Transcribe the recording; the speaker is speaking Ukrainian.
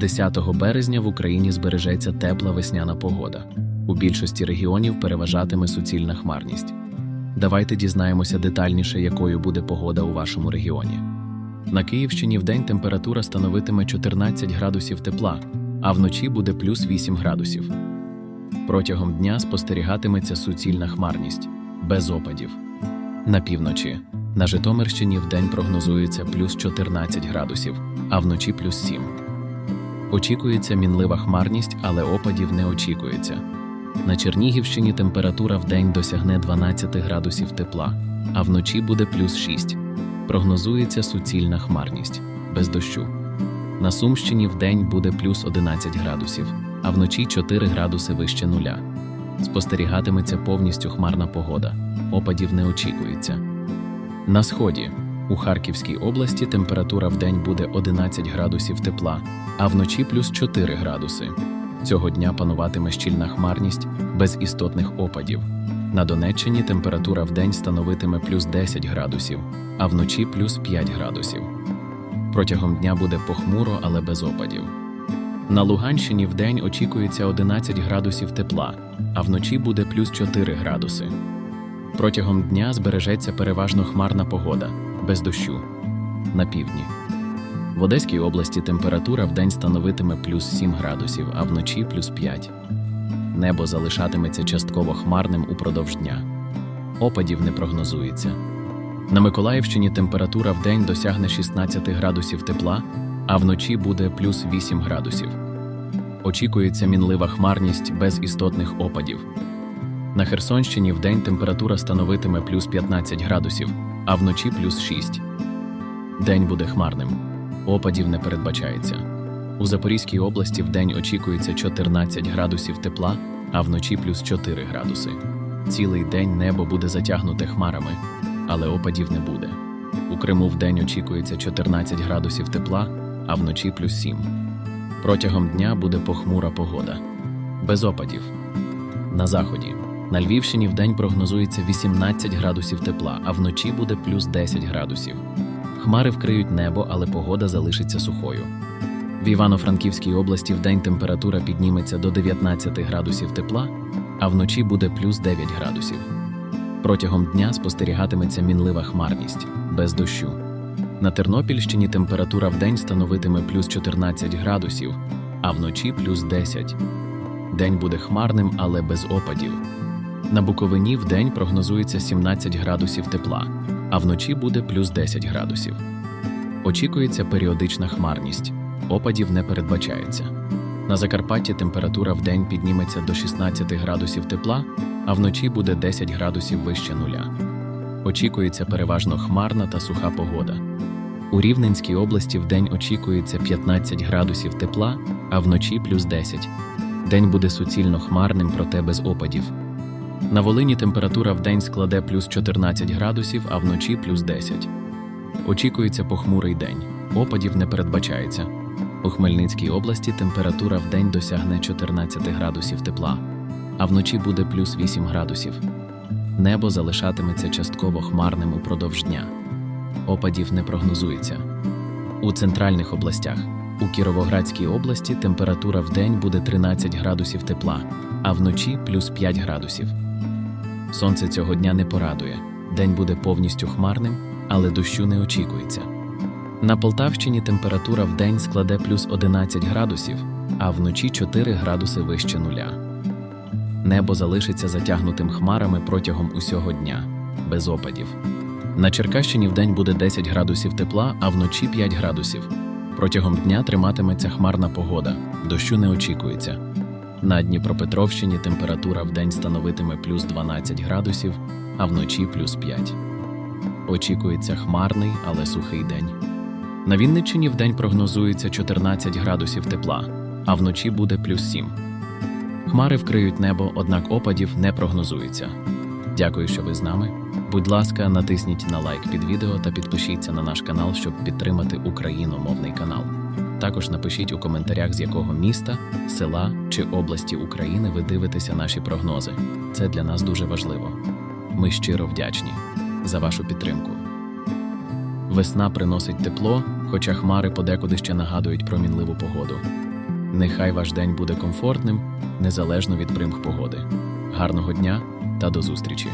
10 березня в Україні збережеться тепла весняна погода. У більшості регіонів переважатиме суцільна хмарність. Давайте дізнаємося детальніше, якою буде погода у вашому регіоні. На Київщині вдень температура становитиме 14 градусів тепла, а вночі буде плюс 8 градусів. Протягом дня спостерігатиметься суцільна хмарність, без опадів. На півночі на Житомирщині вдень прогнозується плюс 14 градусів, а вночі плюс 7. Очікується мінлива хмарність, але опадів не очікується. На Чернігівщині температура вдень досягне 12 градусів тепла, а вночі буде плюс 6. Прогнозується суцільна хмарність, без дощу. На Сумщині вдень буде плюс 11 градусів, а вночі 4 градуси вище нуля. Спостерігатиметься повністю хмарна погода, опадів не очікується. На сході у Харківській області температура вдень буде 11 градусів тепла, а вночі плюс 4 градуси. Цього дня пануватиме щільна хмарність без істотних опадів. На Донеччині температура вдень становитиме плюс 10 градусів, а вночі плюс 5 градусів. Протягом дня буде похмуро, але без опадів. На Луганщині вдень очікується 11 градусів тепла, а вночі буде плюс 4 градуси. Протягом дня збережеться переважно хмарна погода, без дощу. На півдні. В Одеській області температура вдень становитиме плюс 7 градусів, а вночі плюс 5. Небо залишатиметься частково хмарним упродовж дня. Опадів не прогнозується. На Миколаївщині температура вдень досягне 16 градусів тепла, а вночі буде плюс 8 градусів. Очікується мінлива хмарність без істотних опадів. На Херсонщині вдень температура становитиме плюс 15 градусів, а вночі плюс 6. День буде хмарним. Опадів не передбачається. У Запорізькій області вдень очікується 14 градусів тепла, а вночі плюс 4 градуси. Цілий день небо буде затягнуте хмарами, але опадів не буде. У Криму вдень очікується 14 градусів тепла, а вночі плюс 7. Протягом дня буде похмура погода. Без опадів. На заході. На Львівщині вдень прогнозується 18 градусів тепла, а вночі буде плюс 10 градусів. Хмари вкриють небо, але погода залишиться сухою. В Івано-Франківській області вдень температура підніметься до 19 градусів тепла, а вночі буде плюс 9 градусів. Протягом дня спостерігатиметься мінлива хмарність, без дощу. На Тернопільщині температура вдень становитиме плюс 14 градусів, а вночі плюс 10. День буде хмарним, але без опадів. На Буковині вдень прогнозується 17 градусів тепла, а вночі буде плюс 10 градусів. Очікується періодична хмарність, опадів не передбачається. На Закарпатті температура вдень підніметься до 16 градусів тепла, а вночі буде 10 градусів вище нуля. Очікується переважно хмарна та суха погода. У Рівненській області вдень очікується 15 градусів тепла, а вночі плюс 10. День буде суцільно хмарним, проте без опадів. На Волині температура вдень складе плюс 14 градусів, а вночі плюс 10. Очікується похмурий день. Опадів не передбачається. У Хмельницькій області температура вдень досягне 14 градусів тепла, а вночі буде плюс 8 градусів. Небо залишатиметься частково хмарним упродовж дня. Опадів не прогнозується. У центральних областях. У Кіровоградській області температура вдень буде 13 градусів тепла, а вночі плюс 5 градусів. Сонце цього дня не порадує. День буде повністю хмарним, але дощу не очікується. На Полтавщині температура вдень складе плюс 11 градусів, а вночі 4 градуси вище нуля. Небо залишиться затягнутим хмарами протягом усього дня, без опадів. На Черкащині вдень буде 10 градусів тепла, а вночі 5 градусів. Протягом дня триматиметься хмарна погода, дощу не очікується. На Дніпропетровщині температура вдень становитиме плюс 12 градусів, а вночі плюс 5. Очікується хмарний, але сухий день. На Вінниччині вдень прогнозується 14 градусів тепла, а вночі буде плюс 7. Хмари вкриють небо, однак опадів не прогнозується. Дякую, що ви з нами. Будь ласка, натисніть на лайк під відео та підпишіться на наш канал, щоб підтримати україномовний канал. Також напишіть у коментарях, з якого міста, села чи області України ви дивитеся наші прогнози. Це для нас дуже важливо. Ми щиро вдячні за вашу підтримку. Весна приносить тепло, хоча хмари подекуди ще нагадують про мінливу погоду. Нехай ваш день буде комфортним, незалежно від примх погоди. Гарного дня та до зустрічі!